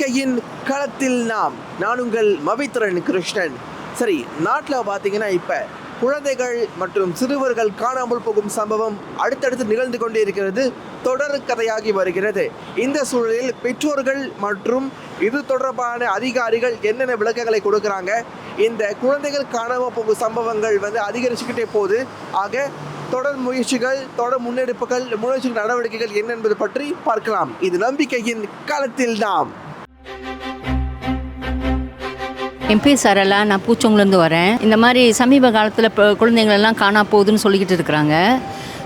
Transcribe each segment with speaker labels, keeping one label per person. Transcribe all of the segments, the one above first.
Speaker 1: நம்பிக்கையின் களத்தில் நாம் நான் உங்கள் மவித்திரன் கிருஷ்ணன். சரி நாட்டில் பார்த்தீங்கன்னா இப்போ குழந்தைகள் மற்றும் சிறுவர்கள் காணாமல் போகும் சம்பவம் அடுத்தடுத்து நிகழ்ந்து கொண்டே இருக்கிறது தொடர் கதையாகி வருகிறது. இந்த சூழலில் பெற்றோர்கள் மற்றும் இது தொடர்பான அதிகாரிகள் என்னென்ன விளக்கங்களை கொடுக்குறாங்க இந்த குழந்தைகள் காணாமல் போகும் சம்பவங்கள் வந்து அதிகரிச்சுக்கிட்டே போகுது. ஆக தொடர் முயற்சிகள் தொடர் முன்னெடுப்புகள் முன்னெச்சரிக்கை நடவடிக்கைகள் என்ன என்பது பற்றி பார்க்கலாம். இது நம்பிக்கையின் களத்தில் நாம்.
Speaker 2: என் பேர் சரலா நான் பூச்சோங்கிலேருந்து வரேன். இந்த மாதிரி சமீப காலத்தில் இப்போ குழந்தைங்களெல்லாம் காணா போகுதுன்னு சொல்லிக்கிட்டு இருக்கிறாங்க.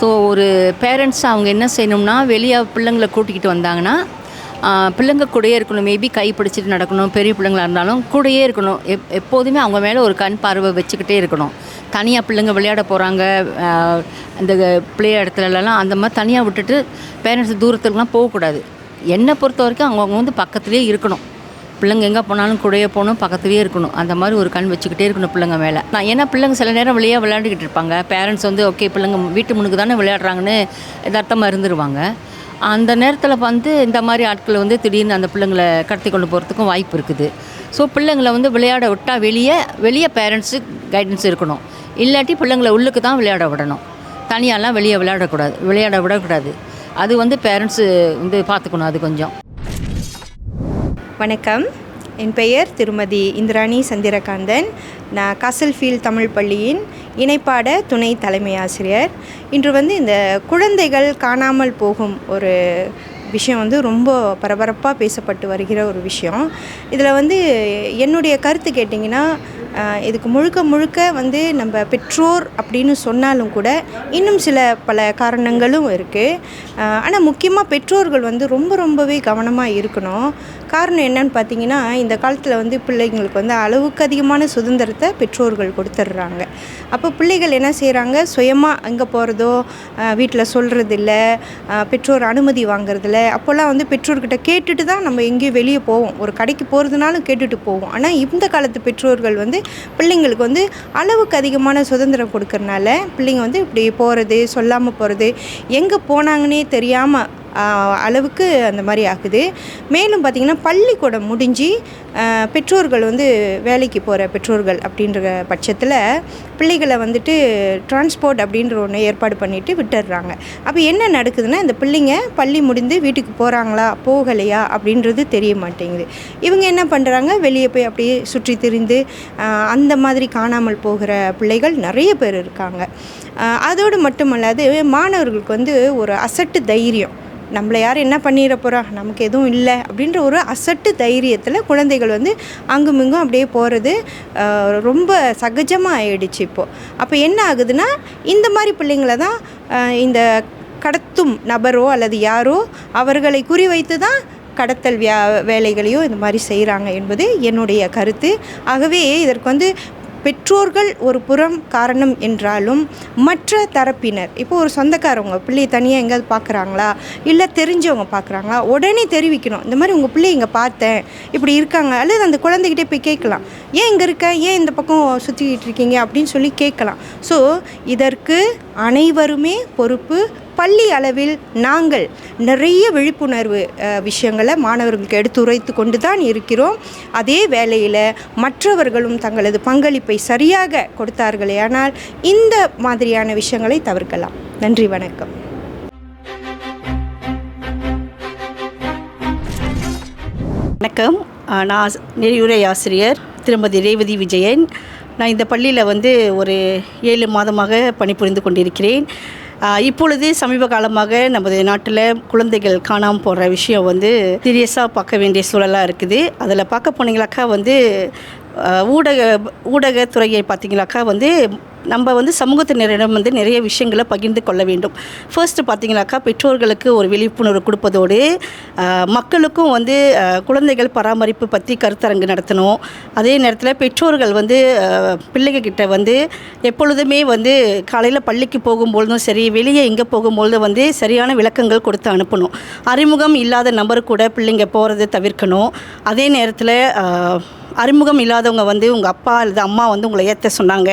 Speaker 2: ஸோ ஒரு பேரண்ட்ஸ் அவங்க என்ன செய்யணும்னா வெளியே பிள்ளைங்களை கூட்டிக்கிட்டு வந்தாங்கன்னா பிள்ளைங்க கூடயே இருக்கணும். மேபி கை பிடிச்சிட்டு நடக்கணும். பெரிய பிள்ளைங்களா இருந்தாலும் கூடயே இருக்கணும். எப் எப்போதுமே அவங்க மேலே ஒரு கண் பார்வை வச்சுக்கிட்டே இருக்கணும். தனியாக பிள்ளைங்க விளையாட போகிறாங்க அந்த பிளே இடத்துலலாம் அந்த மாதிரி தனியாக விட்டுட்டு பேரண்ட்ஸ் தூரத்துக்குலாம் போகக்கூடாது. என்னை பொறுத்த வரைக்கும் அவங்கவுங்க வந்து பக்கத்துலேயே இருக்கணும். பிள்ளைங்க எங்கே போனாலும் கூடயே போகணும் பக்கத்துலேயே இருக்கணும். அந்த மாதிரி ஒரு கண் வச்சுக்கிட்டே இருக்கணும் பிள்ளைங்க மேலே. நான் ஏன்னா பிள்ளைங்க சில நேரம் வெளியே விளையாண்டுக்கிட்டு இருப்பாங்க. பேரண்ட்ஸ் வந்து ஓகே பிள்ளைங்க வீட்டு முன்னுக்கு தானே விளையாடுறாங்கன்னு யதார்த்தமாக இருந்துருவாங்க. அந்த நேரத்தில் வந்து இந்த மாதிரி ஆட்கள் வந்து திடீர்னு அந்த பிள்ளைங்களை கடத்தி கொண்டு போகிறதுக்கும் வாய்ப்பு இருக்குது. ஸோ பிள்ளைங்களை வந்து விளையாட விட்டால் வெளியே வெளியே பேரண்ட்ஸு கைடன்ஸ் இருக்கணும். இல்லாட்டி பிள்ளைங்களை உள்ளுக்கு தான் விளையாட விடணும். தனியாலாம் வெளியே விளையாடக்கூடாது விளையாட விடக்கூடாது. அது வந்து பேரண்ட்ஸு வந்து பார்த்துக்கணும் அது கொஞ்சம்.
Speaker 3: வணக்கம். என் பெயர் திருமதி இந்திராணி சந்திரகாந்தன். நான் காசல்ஃபீல் தமிழ் பள்ளியின் இணைப்பாட துணை தலைமை ஆசிரியர். இன்று வந்து இந்த குழந்தைகள் காணாமல் போகும் ஒரு விஷயம் வந்து ரொம்ப பரபரப்பாக பேசப்பட்டு வருகிற ஒரு விஷயம். இதில் வந்து என்னுடைய கருத்து கேட்டிங்கன்னா இதுக்கு முழுக்க முழுக்க வந்து நம்ம பெற்றோர் அப்படின்னு சொன்னாலும் கூட இன்னும் சில பல காரணங்களும் இருக்குது ஆனால் முக்கியமாக பெற்றோர்கள் வந்து ரொம்ப ரொம்பவே கவனமாக இருக்கணும். காரணம் என்னன்னு பார்த்தீங்கன்னா இந்த காலத்தில் வந்து பிள்ளைங்களுக்கு வந்து அளவுக்கு அதிகமான சுதந்திரத்தை பெற்றோர்கள் கொடுத்துட்றாங்க அப்போ பிள்ளைகள் என்ன செய்கிறாங்க சுயமாக அங்கே போகிறதோ வீட்டில் சொல்கிறதில்ல பெற்றோர் அனுமதி வாங்குறதில்ல. அப்போல்லாம் வந்து பெற்றோர்கிட்ட கேட்டுட்டு தான் நம்ம எங்கேயும் வெளியே போவோம். ஒரு கடைக்கு போகிறதுனாலும் கேட்டுட்டு போவோம். ஆனால் இந்த காலத்து பெற்றோர்கள் வந்து பிள்ளைங்களுக்கு வந்து அளவுக்கு அதிகமான சுதந்திரம் கொடுக்கறனால பிள்ளைங்க வந்து இப்படி போகிறது சொல்லாமல் போகிறது எங்கே போனாங்கன்னே தெரியாமல் அளவுக்கு அந்த மாதிரி ஆகுது. மேலும் பார்த்திங்கன்னா பள்ளிக்கூடம் முடிஞ்சு பெற்றோர்கள் வந்து வேலைக்கு போகிற பெற்றோர்கள் அப்படின்ற பட்சத்தில் பிள்ளைகளை வந்துட்டு டிரான்ஸ்போர்ட் அப்படின்ற ஒன்று ஏற்பாடு பண்ணிட்டு விட்டுடுறாங்க. அப்போ என்ன நடக்குதுன்னா இந்த பிள்ளைங்க பள்ளி முடிந்து வீட்டுக்கு போகிறாங்களா போகலையா அப்படின்றது தெரிய மாட்டேங்குது. இவங்க என்ன பண்ணுறாங்க வெளியே போய் அப்படியே சுற்றி திரிந்து அந்த மாதிரி காணாமல் போகிற பிள்ளைகள் நிறைய பேர் இருக்காங்க. அதோடு மட்டுமல்லாது மாணவர்களுக்கு வந்து ஒரு அசட்டு தைரியம். நம்மளை யார் என்ன பண்ணிட போகிறா நமக்கு எதுவும் இல்லை அப்படின்ற ஒரு அசட்டு தைரியத்தில் குழந்தைகள் வந்து அங்குமிங்கும் அப்படியே போகிறது ரொம்ப சகஜமாக ஆயிடுச்சு இப்போது அப்போ என்ன ஆகுதுன்னா இந்த மாதிரி பிள்ளைங்கள தான் இந்த கடத்தும் நபரோ அல்லது யாரோ அவர்களை குறிவைத்து தான் கடத்தல் வியா வேலைகளையோ இந்த மாதிரி செய்கிறாங்க என்பது என்னுடைய கருத்து. ஆகவே இதற்கு வந்து பெற்றோர்கள் ஒரு புறம் காரணம் என்றாலும் மற்ற தரப்பினர் இப்போ ஒரு சொந்தக்காரவங்க பிள்ளையை தனியாக எங்கேயாவது பார்க்குறாங்களா? இல்லை தெரிஞ்சவங்க பார்க்குறாங்களா? உடனே தெரிவிக்கணும் இந்த மாதிரி உங்கள் பிள்ளை இங்கே பார்த்தேன் இப்படி இருக்காங்க அல்லது அந்த குழந்தைகிட்டே போய் கேட்கலாம். ஏன் இங்கே இருக்க? ஏன் இந்த பக்கம் சுற்றிக்கிட்டு இருக்கீங்க? அப்படின்னு சொல்லி கேட்கலாம். ஸோ இதற்கு அனைவருமே பொறுப்பு பள்ளி அளவில் நாங்கள் நிறைய விழிப்புணர்வு விஷயங்களை மாணவர்களுக்கு எடுத்துரைத்து கொண்டு தான் இருக்கிறோம். அதே வேளையில் மற்றவர்களும் தங்களது பங்களிப்பை சரியாக கொடுத்தார்களே ஆனால் இந்த மாதிரியான விஷயங்களை தவிர்க்கலாம். நன்றி வணக்கம்.
Speaker 4: வணக்கம். நான் நெறியுரை ஆசிரியர் திருமதி ரேவதி விஜயன். நான் இந்த பள்ளியில் வந்து ஒரு ஏழு மாதமாக பணிபுரிந்து கொண்டிருக்கிறேன். இப்பொழுது சமீப காலமாக நமது நாட்டில் குழந்தைகள் காணாமல் போகிற விஷயம் வந்து சீரியஸாக பார்க்க வேண்டிய சூழலாக இருக்குது. அதில் பார்க்க போனீங்களாக்கா வந்து ஊடக ஊடகத்துறையை பார்த்திங்கனாக்கா வந்து நம்ம வந்து சமூகத்தினரிடம் வந்து நிறைய விஷயங்களை பகிர்ந்து கொள்ள வேண்டும். ஃபர்ஸ்ட் பார்த்தீங்கன்னாக்கா பெற்றோர்களுக்கு ஒரு விழிப்புணர்வு கொடுப்பதோடு மக்களுக்கும் வந்து குழந்தைகள் பராமரிப்பு பற்றி கருத்தரங்கு நடத்தணும். அதே நேரத்தில் பெற்றோர்கள் வந்து ஆஹ், பிள்ளைங்க வந்து எப்பொழுதுமே வந்து காலையில் பள்ளிக்கு போகும்பொழுதும் சரி வெளியே எங்கே போகும்பொழுதும் வந்து சரியான விளக்கங்கள் கொடுத்து அனுப்பணும். அறிமுகம் இல்லாத நபர் கூட பிள்ளைங்க போகிறத தவிர்க்கணும். அதே நேரத்தில் அறிமுகம் இல்லாதவங்க வந்து உங்கள் அப்பா அல்லது அம்மா வந்து உங்களை ஏற்ற சொன்னாங்க.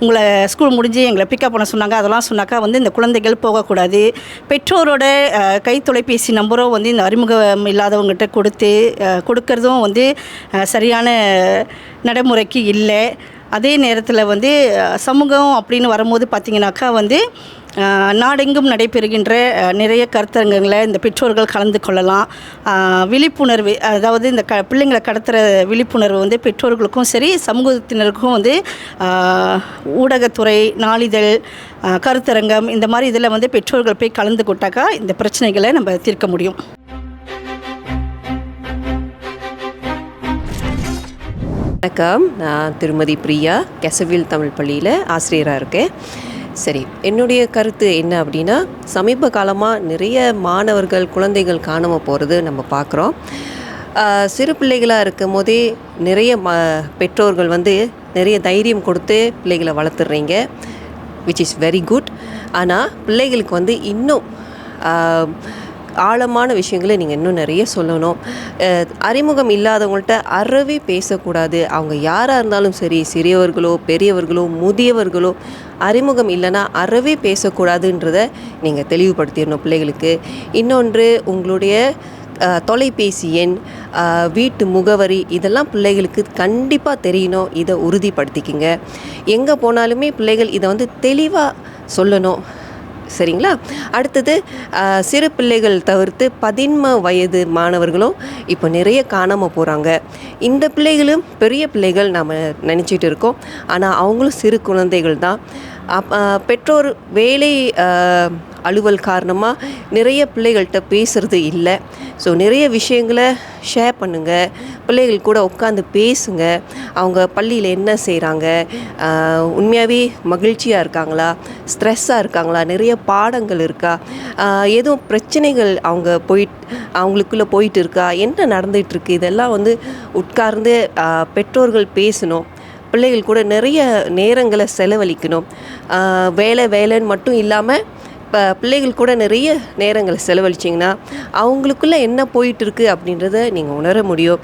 Speaker 4: உங்களை ஸ்கூல் முடிஞ்சு எங்களை பிக்கப் பண்ண சொன்னாங்க. அதெல்லாம் சொன்னாக்கா வந்து இந்த குழந்தைகள் போகக்கூடாது. பெற்றோரோட கை தொலைபேசி நம்பரும் வந்து இந்த அறிமுகம் இல்லாதவங்ககிட்ட கொடுத்து கொடுக்கறதும் வந்து சரியான நடைமுறைக்கு இல்லை. அதே நேரத்தில் வந்து சமூகம் அப்படின்னு வரும்போது பார்த்திங்கனாக்கா வந்து நாடெங்கும் நடைபெறுகின்ற நிறைய கருத்தரங்கங்களை இந்த பெற்றோர்கள் கலந்து கொள்ளலாம். விழிப்புணர்வு அதாவது இந்த க பிள்ளைங்களை கடத்துகிற விழிப்புணர்வு வந்து பெற்றோர்களுக்கும் சரி சமூகத்தினருக்கும் வந்து ஊடகத்துறை நாளிதழ் கருத்தரங்கம் இந்த மாதிரி இதில் வந்து பெற்றோர்கள் போய் கலந்து கொட்டாக்கா இந்த பிரச்சனைகளை நம்ம தீர்க்க முடியும்.
Speaker 5: வணக்கம். நான் திருமதி பிரியா கெசவில் தமிழ் பள்ளியில் ஆசிரியராக இருக்கேன். சரி என்னுடைய கருத்து என்ன அப்படின்னா சமீப காலமாக நிறைய மாணவர்கள் குழந்தைகள் காணாமல் போகிறது நம்ம பார்க்குறோம் சிறு பிள்ளைகளாக இருக்கும் போதே நிறைய ம பெற்றோர்கள் வந்து நிறைய தைரியம் கொடுத்து பிள்ளைகளை வளர்த்துடுறீங்க விச் இஸ் வெரி குட் ஆனால் பிள்ளைகளுக்கு வந்து இன்னும் ஆழமான விஷயங்களை நீங்கள் இன்னும் நிறைய சொல்லணும். அறிமுகம் இல்லாதவங்கள்ட்ட அறவே பேசக்கூடாது. அவங்க யாராக இருந்தாலும் சரி சிறியவர்களோ பெரியவர்களோ முதியவர்களோ அறிமுகம் இல்லைன்னா அறவே பேசக்கூடாதுன்றதை நீங்கள் தெளிவுபடுத்திடணும் பிள்ளைகளுக்கு. இன்னொன்று உங்களுடைய தொலைபேசி எண் வீட்டு முகவரி இதெல்லாம் பிள்ளைகளுக்கு கண்டிப்பாக தெரியணும். இதை உறுதிப்படுத்திக்கிங்க. எங்கே போனாலுமே பிள்ளைகள் இதை வந்து தெளிவாக சொல்லணும். சரிங்களா? அடுத்தது சிறு பிள்ளைகள் தவிர்த்து பதின்ம வயது மாணவர்களும் இப்போ நிறைய காணாமல் போகிறாங்க இந்த பிள்ளைகளும் பெரிய பிள்ளைகள் நாம் நினச்சிட்டு இருக்கோம். ஆனால் அவங்களும் சிறு குழந்தைகள் தான். அப் பெற்றோர் வேலை அலுவல் காரணமாக நிறைய பிள்ளைகள்கிட்ட பேசுகிறது இல்லை. ஸோ நிறைய விஷயங்களை ஷேர் பண்ணுங்கள் பிள்ளைகள் கூட உட்காந்து பேசுங்க. அவங்க பள்ளியில் என்ன செய்கிறாங்க உண்மையாகவே மகிழ்ச்சியாக இருக்காங்களா? ஸ்ட்ரெஸ்ஸாக இருக்காங்களா? நிறைய பாடங்கள் இருக்கா? எதுவும் பிரச்சனைகள் அவங்க போயிட் அவங்களுக்குள்ளே போயிட்டு இருக்கா? என்ன நடந்துகிட்ருக்கு இதெல்லாம் வந்து உட்கார்ந்து பெற்றோர்கள் பேசணும். பிள்ளைகள் கூட நிறைய நேரங்களை செலவழிக்கணும். வேலை வேலைன்னு மட்டும் இல்லாமல் இப்போ பிள்ளைகள் கூட நிறைய நேரங்களை செலவழிச்சிங்கன்னா அவங்களுக்குள்ளே என்ன போயிட்டுருக்கு அப்படின்றத நீங்கள் உணர முடியும்.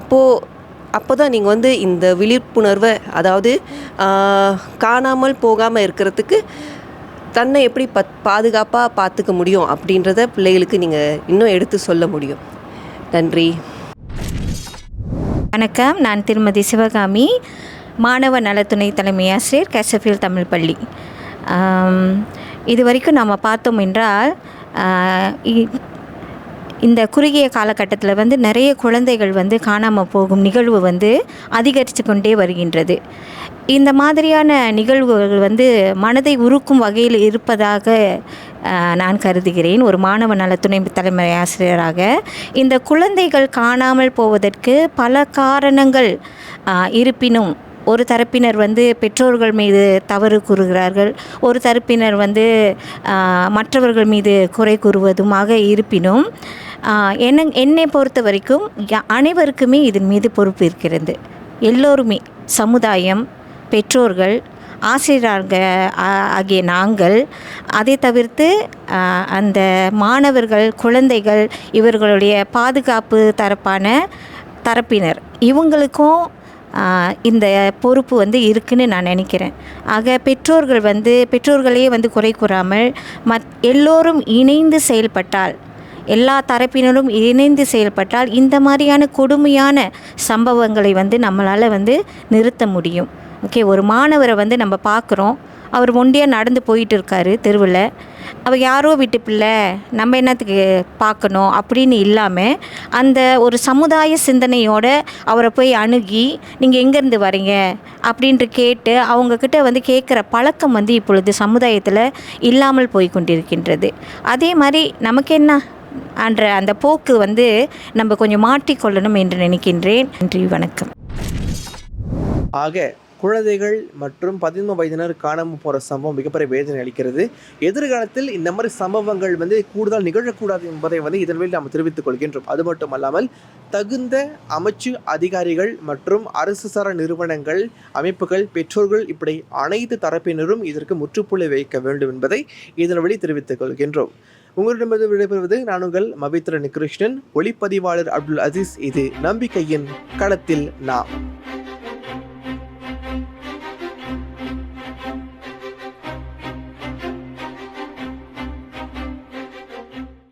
Speaker 5: அப்போது அப்போ தான் நீங்கள் வந்து இந்த விழிப்புணர்வை அதாவது காணாமல் போகாமல் இருக்கிறதுக்கு தன்னை எப்படி பத் பாதுகாப்பாக பார்த்துக்க முடியும் அப்படின்றத பிள்ளைகளுக்கு நீங்கள் இன்னும் எடுத்து சொல்ல முடியும். நன்றி.
Speaker 6: வணக்கம். நான் திருமதி சிவகாமி மாணவ நலத்துணை தலைமை ஆசிரியர் கேசஃபில் தமிழ் பள்ளி இது வரைக்கும் நாம் பார்த்தோம் என்றால் இ- இந்த குறுகிய காலகட்டத்தில் வந்து நிறைய குழந்தைகள் வந்து காணாமல் போகும் நிகழ்வு வந்து அதிகரித்து கொண்டே வருகின்றது. இந்த மாதிரியான நிகழ்வுகள் வந்து மனதை உருக்கும் வகையில் இருப்பதாக நான் கருதுகிறேன். ஒரு மாணவ நல துணை தலைமை ஆசிரியராக. இந்த குழந்தைகள் காணாமல் போவதற்கு பல காரணங்கள் இருப்பினும் ஒரு தரப்பினர் வந்து பெற்றோர்கள் மீது தவறு கூறுகிறார்கள். ஒரு தரப்பினர் வந்து மற்றவர்கள் மீது குறை கூறுவதுமாக இருப்பினும் என்ன என்னை பொறுத்த வரைக்கும் அனைவருக்குமே இதன் மீது பொறுப்பு இருக்கிறது. எல்லோருமே சமுதாயம் பெற்றோர்கள் ஆசிரியராக ஆகிய நாங்கள் அதை தவிர்த்து அந்த மாணவர்கள் குழந்தைகள் இவர்களுடைய பாதுகாப்பு தரப்பான தரப்பினர். இவங்களுக்கும் இந்த பொறுப்பு வந்து இருக்குன்னு நான் நினைக்கிறேன். ஆக பெற்றோர்கள் வந்து பெற்றோர்களே வந்து குறை கூறாமல் மத் எல்லோரும் இணைந்து செயல்பட்டால் எல்லா தரப்பினரும் இணைந்து செயல்பட்டால் இந்த மாதிரியான கொடுமையான சம்பவங்களை வந்து நம்மளால் வந்து நிறுத்த முடியும். ஓகே ஒரு மாணவரை வந்து நம்ம பார்க்குறோம். அவர் ஒண்டியாக நடந்து போயிட்டு இருக்காரு தெருவில். அவள் யாரோ வீட்டு பிள்ளை நம்ம என்னத்துக்கு பார்க்கணும் அப்படின்னு இல்லாமல் அந்த ஒரு சமுதாய சிந்தனையோட அவரை போய் அணுகி நீங்கள் எங்கேருந்து வரீங்க? அப்படின்ட்டு கேட்டு அவங்கக்கிட்ட வந்து கேட்குற பழக்கம் வந்து இப்பொழுது சமுதாயத்தில் இல்லாமல் போய் கொண்டிருக்கின்றது அதே மாதிரி நமக்கு என்ன? என்ற அந்த போக்கு வந்து நம்ம கொஞ்சம் மாற்றிக்கொள்ளணும் என்று நினைக்கின்றேன். நன்றி வணக்கம்.
Speaker 1: ஆக குழந்தைகள் மற்றும் பதின்ம வயதினர் காணாமல் போகிற சம்பவம் மிகப்பெரிய வேதனை அளிக்கிறது. எதிர்காலத்தில் இந்த மாதிரி சம்பவங்கள் வந்து கூடுதல் நிகழக்கூடாது என்பதை வந்து இதன் வழி நாம் தெரிவித்துக் கொள்கின்றோம். அது மட்டுமல்லாமல் தகுந்த அமைச்சு அதிகாரிகள் மற்றும் அரசு சாரா நிறுவனங்கள் அமைப்புகள் பெற்றோர்கள் இப்படி அனைத்து தரப்பினரும் இதற்கு முற்றுப்புள்ளி வைக்க வேண்டும் என்பதை இதன் வழி தெரிவித்துக் கொள்கின்றோம். உங்களிடமிருந்து விடைபெறுவது நான் உங்கள் மபித்ரன் கிருஷ்ணன். ஒளிப்பதிவாளர் அப்துல் அசீஸ். இது நம்பிக்கையின் களத்தில் நாம்.